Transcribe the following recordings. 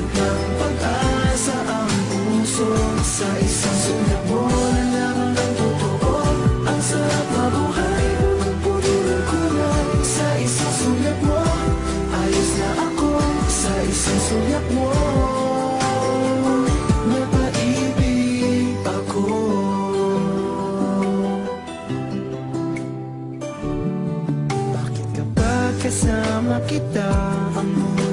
Hatid ng pag-asa puso Sa isang sulat mo na mabuhay, magpuno ng kulay Sa isang sulat mo, ayos na ako Sa isang sulat mo Napaibig ako. Bakit kapag kasama kita? Ang mga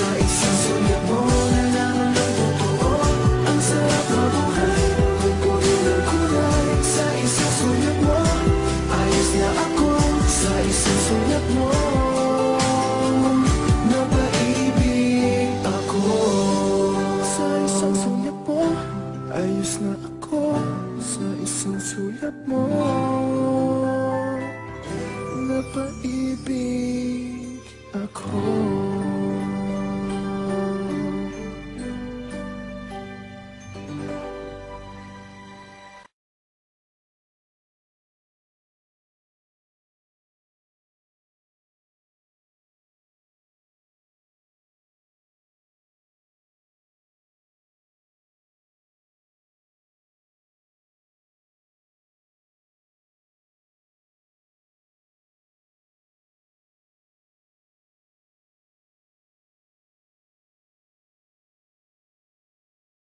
I'm sorry.